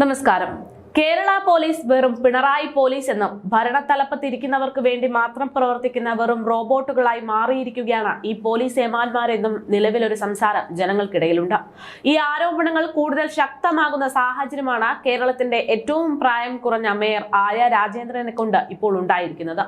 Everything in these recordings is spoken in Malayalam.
നമസ്കാരം കേരള പോലീസ് വെറും പിണറായി പോലീസ് എന്നും ഭരണത്തലപ്പത്തിരിക്കുന്നവർക്ക് വേണ്ടി മാത്രം പ്രവർത്തിക്കുന്ന വെറും റോബോട്ടുകളായി മാറിയിരിക്കുകയാണ് ഈ പോലീസ് ഏമാന്മാരെന്നും നിലവിലൊരു സംസാരം ജനങ്ങൾക്കിടയിലുണ്ട്. ഈ ആരോപണങ്ങൾ കൂടുതൽ ശക്തമാകുന്ന സാഹചര്യമാണ് കേരളത്തിന്റെ ഏറ്റവും പ്രായം കുറഞ്ഞ മേയർ ആര്യ രാജേന്ദ്രനെ കൊണ്ട് ഇപ്പോൾ ഉണ്ടായിരിക്കുന്നത്.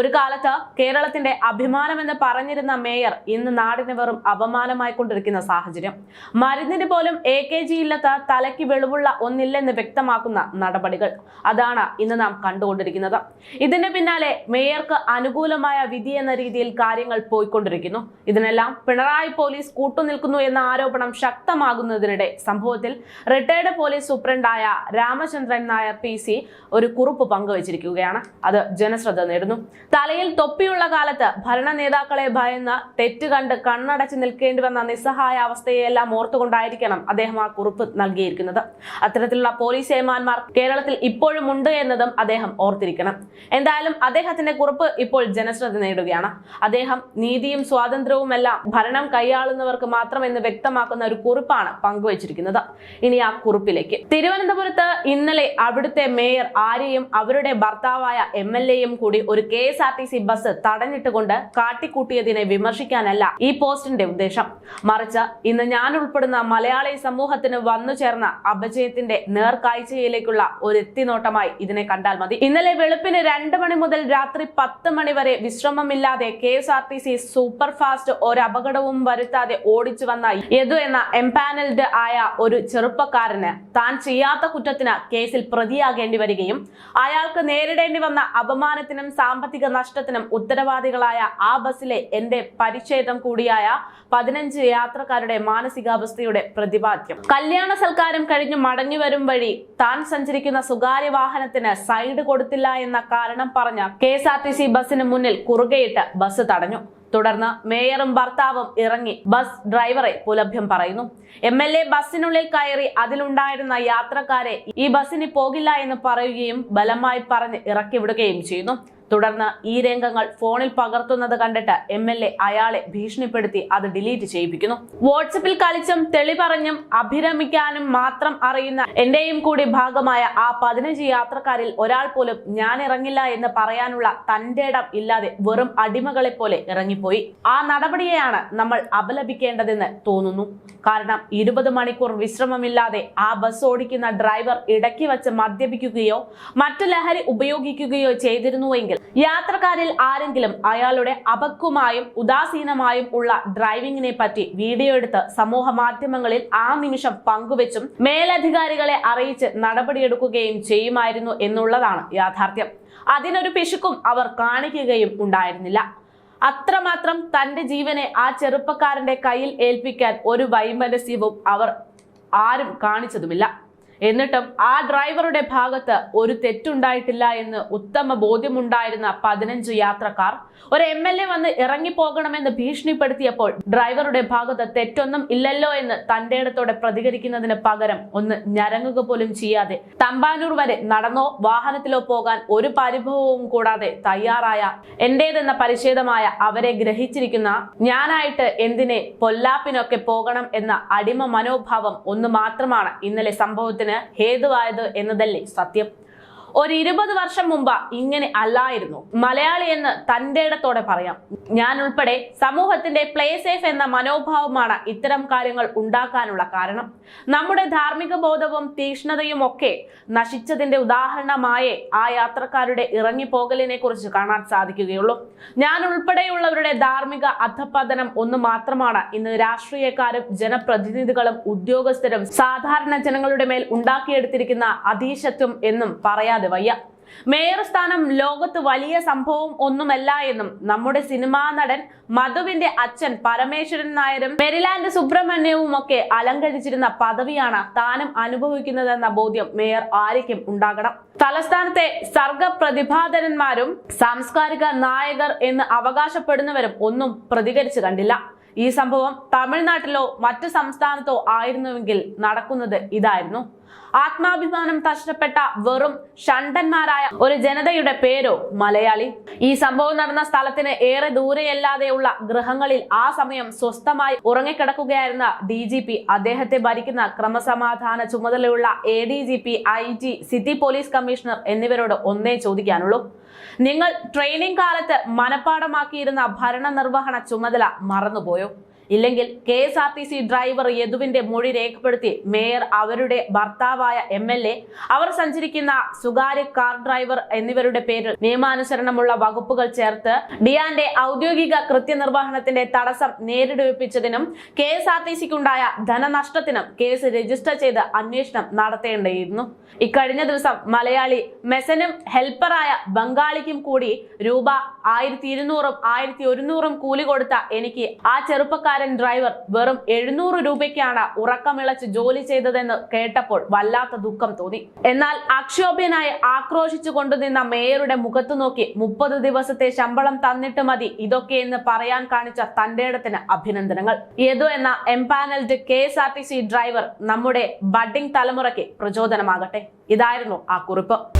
ഒരു കാലത്ത് കേരളത്തിന്റെ അഭിമാനമെന്ന് പറഞ്ഞിരുന്ന മേയർ ഇന്ന് നാടിന് വെറും അപമാനമായി കൊണ്ടിരിക്കുന്ന സാഹചര്യം. മരുന്നിന് പോലും എ കെ ജി ഇല്ലത്ത് തലയ്ക്ക് വെളിവുള്ള ഒന്നില്ലെന്ന് വ്യക്തമാക്കുന്ന നടപടികൾ. അതാണ് ഇന്ന് നാം കണ്ടുകൊണ്ടിരിക്കുന്നത്. ഇതിന് പിന്നാലെ മേയർക്ക് അനുകൂലമായ വിധി എന്ന രീതിയിൽ കാര്യങ്ങൾ പോയിക്കൊണ്ടിരിക്കുന്നു. ഇതിനെല്ലാം പിണറായി പോലീസ് കൂട്ടുനിൽക്കുന്നു എന്ന ആരോപണം ശക്തമാകുന്നതിനിടെ സംഭവത്തിൽ റിട്ടയർഡ് പോലീസ് സൂപ്രണ്ടായ രാമചന്ദ്രൻ നായർ പി സി ഒരു കുറിപ്പ് പങ്കുവച്ചിരിക്കുകയാണ്. അത് ജനശ്രദ്ധ നേടുന്നു. തലയിൽ തൊപ്പിയുള്ള കാലത്ത് ഭരണ നേതാക്കളെ ഭയന്ന് തെറ്റ് കണ്ട് കണ്ണടച്ച് നിൽക്കേണ്ടി വന്ന നിസ്സഹായ അവസ്ഥയെല്ലാം ഓർത്തുകൊണ്ടായിരിക്കണം അദ്ദേഹം ആ കുറിപ്പ് നൽകിയിരിക്കുന്നത്. അത്തരത്തിലുള്ള പോലീസ് ഏമാന്മാർ കേരളത്തിൽ ഇപ്പോഴും ഉണ്ട് എന്നതും അദ്ദേഹം ഓർത്തിരിക്കണം. എന്തായാലും അദ്ദേഹത്തിന്റെ കുറിപ്പ് ഇപ്പോൾ ജനശ്രദ്ധ നേടുകയാണ്. അദ്ദേഹം നീതിയും സ്വാതന്ത്ര്യവുമെല്ലാം ഭരണം കൈയാളുന്നവർക്ക് മാത്രം എന്ന് വ്യക്തമാക്കുന്ന ഒരു കുറിപ്പാണ് പങ്കുവച്ചിരിക്കുന്നത്. ഇനി ആ കുറിപ്പിലേക്ക്. തിരുവനന്തപുരത്ത് ഇന്നലെ അവിടുത്തെ മേയർ ആര്യയും അവരുടെ ഭർത്താവായ എം എൽ എയും കൂടി ഒരു K S R T C bus തടഞ്ഞിട്ടുകൊണ്ട് കാട്ടിക്കൂട്ടിയതിനെ വിമർശിക്കാനല്ല ഈ പോസ്റ്റിന്റെ ഉദ്ദേശം. മറിച്ച് ഇന്ന് ഞാൻ ഉൾപ്പെടുന്ന മലയാളി സമൂഹത്തിന് വന്നു ചേർന്ന അപജയത്തിന്റെ നേർക്കാഴ്ചയിലേക്കുള്ള ഒരു എത്തിനോട്ടമായി ഇതിനെ കണ്ടാൽ മതി. ഇന്നലെ വെളുപ്പിന് രണ്ട് മണി മുതൽ രാത്രി പത്ത് മണി വരെ വിശ്രമമില്ലാതെ K S R T C super fast ഒരു അപകടവും വരുത്താതെ ഓടിച്ചു വന്ന യദു എന്ന എംപാനൽഡ് ആയ ഒരു ചെറുപ്പക്കാരന് താൻ ചെയ്യാത്ത കുറ്റത്തിന് കേസിൽ പ്രതിയാകേണ്ടി വരികയും അയാൾക്ക് നേരിടേണ്ടി വന്ന അപമാനത്തിനും സാമ്പത്തിക നഷ്ടത്തിനും ഉത്തരവാദികളായ ആ ബസ്സിലെ എന്റെ പരിച്ഛേദം കൂടിയായ പതിനഞ്ച് യാത്രക്കാരുടെ മാനസികാവസ്ഥയുടെ പ്രതിപാദ്യം കല്യാണ സൽക്കാരം കഴിഞ്ഞ് മടങ്ങി വരും വഴി താൻ സഞ്ചരിക്കുന്ന സ്വകാര്യ വാഹനത്തിന് സൈഡ് കൊടുത്തില്ല എന്ന കാരണം പറഞ്ഞ K S R T C ബസിന് മുന്നിൽ കുറുകയിട്ട് ബസ് തടഞ്ഞു. തുടർന്ന് മേയറും ഭർത്താവും ഇറങ്ങി ബസ് ഡ്രൈവറെ പുലഭ്യം പറയുന്നു. എം എൽ എ ബസ്സിനുള്ളിൽ കയറി അതിലുണ്ടായിരുന്ന യാത്രക്കാരെ ഈ ബസ്സിന് പോകില്ല എന്ന് പറയുകയും ബലമായി പറഞ്ഞ് ഇറക്കി വിടുകയും ചെയ്യുന്നു. തുടർന്ന് ഈ രംഗങ്ങൾ ഫോണിൽ പകർത്തുന്നത് കണ്ടിട്ട് എം എൽ എ അയാളെ ഭീഷണിപ്പെടുത്തി അത് ഡിലീറ്റ് ചെയ്യിപ്പിക്കുന്നു. വാട്സപ്പിൽ കളിച്ചും തെളി പറഞ്ഞും അഭിരമിക്കാനും മാത്രം അറിയുന്ന എന്റെയും കൂടി ഭാഗമായ ആ പതിനഞ്ച് യാത്രക്കാരിൽ ഒരാൾ പോലും ഞാൻ ഇറങ്ങില്ല എന്ന് പറയാനുള്ള തന്റെ ഇടം ഇല്ലാതെ വെറും അടിമകളെ പോലെ ഇറങ്ങിപ്പോയി. ആ നടപടിയെയാണ് നമ്മൾ അപലപിക്കേണ്ടതെന്ന് തോന്നുന്നു. കാരണം ഇരുപത് മണിക്കൂർ വിശ്രമമില്ലാതെ ആ ബസ് ഓടിക്കുന്ന ഡ്രൈവർ ഇടയ്ക്ക് വച്ച് മദ്യപിക്കുകയോ മറ്റു ലഹരി ഉപയോഗിക്കുകയോ ചെയ്തിരുന്നുവെങ്കിൽ യാത്രക്കാരിൽ ആരെങ്കിലും അയാളുടെ അപക്വമായും ഉദാസീനമായും ഉള്ള ഡ്രൈവിംഗിനെ പറ്റി വീഡിയോ എടുത്ത് സമൂഹ മാധ്യമങ്ങളിൽ ആ നിമിഷം പങ്കുവെച്ചും മേലധികാരികളെ അറിയിച്ച് നടപടിയെടുക്കുകയും ചെയ്യുമായിരുന്നു എന്നുള്ളതാണ് യാഥാർത്ഥ്യം. അതിനൊരു പിശുക്കും അവർ കാണിക്കുകയും ഉണ്ടായിരുന്നില്ല. അത്രമാത്രം തന്റെ ജീവനെ ആ ചെറുപ്പക്കാരന്റെ കയ്യിൽ ഏൽപ്പിക്കാൻ ഒരു വൈമനസ്യവും അവർ ആരും കാണിച്ചതുമില്ല. എന്നിട്ടും ആ ഡ്രൈവറുടെ ഭാഗത്ത് ഒരു തെറ്റുണ്ടായിട്ടില്ല എന്ന് ഉത്തമ ബോധ്യമുണ്ടായിരുന്ന പതിനഞ്ച് യാത്രക്കാർ ഒരു എം എൽ എ വന്ന് ഇറങ്ങിപ്പോകണമെന്ന് ഭീഷണിപ്പെടുത്തിയപ്പോൾ ഡ്രൈവറുടെ ഭാഗത്ത് തെറ്റൊന്നും ഇല്ലല്ലോ എന്ന് തന്റെ ഇടത്തോടെ പ്രതികരിക്കുന്നതിന് പകരം ഒന്ന് ഞരങ്ങുക പോലും ചെയ്യാതെ തമ്പാനൂർ വരെ നടന്നോ വാഹനത്തിലോ പോകാൻ ഒരു പരിഭവവും കൂടാതെ തയ്യാറായ എന്റേതെന്ന പരിച്ഛേദമായ അവരെ ഗ്രഹിച്ചിരിക്കുന്ന ഞാനായിട്ട് എന്തിനെ പൊല്ലാപ്പിനൊക്കെ പോകണം എന്ന അടിമ മനോഭാവം ഒന്ന് മാത്രമാണ് ഇന്നലെ സംഭവത്തിന് ഹേതുവായത് എന്നതല്ലേ സത്യം. ഒരു ഇരുപത് വർഷം മുമ്പ് ഇങ്ങനെ അല്ലായിരുന്നു. മലയാളി എന്ന് തന്റെ ഇടത്തോടെ പറയാം. ഞാൻ ഉൾപ്പെടെ സമൂഹത്തിന്റെ പ്ലേ സേഫ് എന്ന മനോഭാവമാണ് ഇത്തരം കാര്യങ്ങൾ ഉണ്ടാക്കാനുള്ള കാരണം. നമ്മുടെ ധാർമ്മിക ബോധവും തീക്ഷ്ണതയും ഒക്കെ നശിച്ചതിന്റെ ഉദാഹരണമായേ ആ യാത്രക്കാരുടെ ഇറങ്ങിപ്പോകലിനെ കുറിച്ച് കാണാൻ സാധിക്കുകയുള്ളൂ. ഞാൻ ഉൾപ്പെടെയുള്ളവരുടെ ധാർമ്മിക അധപതനം ഒന്ന് മാത്രമാണ് ഇന്ന് രാഷ്ട്രീയക്കാരും ജനപ്രതിനിധികളും ഉദ്യോഗസ്ഥരും സാധാരണ ജനങ്ങളുടെ മേൽ ഉണ്ടാക്കിയെടുത്തിരിക്കുന്ന അതീശത്വം എന്നും പറയാതെ വയ്യ. മേയർ സ്ഥാനം ലോകത്ത് വലിയ സംഭവം ഒന്നുമല്ല എന്നും നമ്മുടെ സിനിമാ നടൻ മധുവിന്റെ അച്ഛൻ പരമേശ്വരൻ നായരും മെരിലാൻഡ് സുബ്രഹ്മണ്യവും ഒക്കെ അലങ്കരിച്ചിരുന്ന പദവിയാണ് താനും അനുഭവിക്കുന്നതെന്ന ബോധ്യം മേയർ ആരിക്കും ഉണ്ടാകണം. തലസ്ഥാനത്തെ സർഗപ്രതിഭാധരന്മാരും സാംസ്കാരിക നായകർ എന്ന് അവകാശപ്പെടുന്നവരും ഒന്നും പ്രതികരിച്ചു കണ്ടില്ല. ഈ സംഭവം തമിഴ്നാട്ടിലോ മറ്റു സംസ്ഥാനത്തോ ആയിരുന്നുവെങ്കിൽ നടക്കുന്നത് ഇതായിരുന്നു. ആത്മാഭിമാനം നഷ്ടപ്പെട്ട വെറും ഷണ്ടന്മാരായ ഒരു ജനതയുടെ പേരോ മലയാളി. ഈ സംഭവം നടന്ന സ്ഥലത്തിന് ഏറെ ദൂരെയല്ലാതെയുള്ള ഗൃഹങ്ങളിൽ ആ സമയം സ്വസ്ഥമായി ഉറങ്ങിക്കിടക്കുകയായിരുന്ന ഡി ജി പി അദ്ദേഹത്തെ ഭരിക്കുന്ന ക്രമസമാധാന ചുമതലയുള്ള A D G P I G city police commissioner എന്നിവരോട് ഒന്നേ ചോദിക്കാനുള്ളൂ. നിങ്ങൾ ട്രെയിനിങ് കാലത്ത് മനഃപ്പാടമാക്കിയിരുന്ന ഭരണനിർവഹണ ചുമതല മറന്നുപോയോ? ഇല്ലെങ്കിൽ K S R T C driver യദുവിന്റെ മൊഴി രേഖപ്പെടുത്തി മേയർ അവരുടെ ഭർത്താവായ എം എൽ എ അവർ സഞ്ചരിക്കുന്ന സ്വകാര്യ കാർ ഡ്രൈവർ എന്നിവരുടെ പേരിൽ നിയമാനുസരണമുള്ള വകുപ്പുകൾ ചേർത്ത് ഡിയാന്റെ ഔദ്യോഗിക കൃത്യനിർവഹണത്തിന്റെ തടസ്സം നേരിടുവിപ്പിച്ചതിനും കെ എസ് ആർ ടി സിക്കുണ്ടായ ധനനഷ്ടത്തിനും കേസ് രജിസ്റ്റർ ചെയ്ത് അന്വേഷണം നടത്തേണ്ടിയിരുന്നു. ഇക്കഴിഞ്ഞ ദിവസം മലയാളി മെസനും ഹെൽപ്പറായ ബംഗാളിക്കും കൂടി രൂപ ആയിരത്തി ഇരുന്നൂറും ആയിരത്തി ഒരുന്നൂറും കൂലി കൊടുത്ത എനിക്ക് ആ ചെറുപ്പക്കാരൻ ഡ്രൈവർ വെറും എഴുന്നൂറ് രൂപയ്ക്കാണ് ഉറക്കമിളച്ച് ജോലി ചെയ്തതെന്ന് കേട്ടപ്പോൾ വല്ലാത്ത ദുഃഖം തോന്നി. എന്നാൽ അക്ഷോഭ്യനായി ആക്രോശിച്ചു കൊണ്ടുനിന്ന മേയറുടെ മുഖത്തു നോക്കി മുപ്പത് ദിവസത്തെ ശമ്പളം തന്നിട്ട് മതി ഇതൊക്കെ എന്ന് പറയാൻ കാണിച്ച തന്റെ ഇടത്തിന് അഭിനന്ദനങ്ങൾ. യദു എന്ന empanelled K S R T C driver നമ്മുടെ ബഡിംഗ് തലമുറയ്ക്ക് പ്രചോദനമാകട്ടെ. ഇതായിരുന്നു ആ കുറിപ്പ്.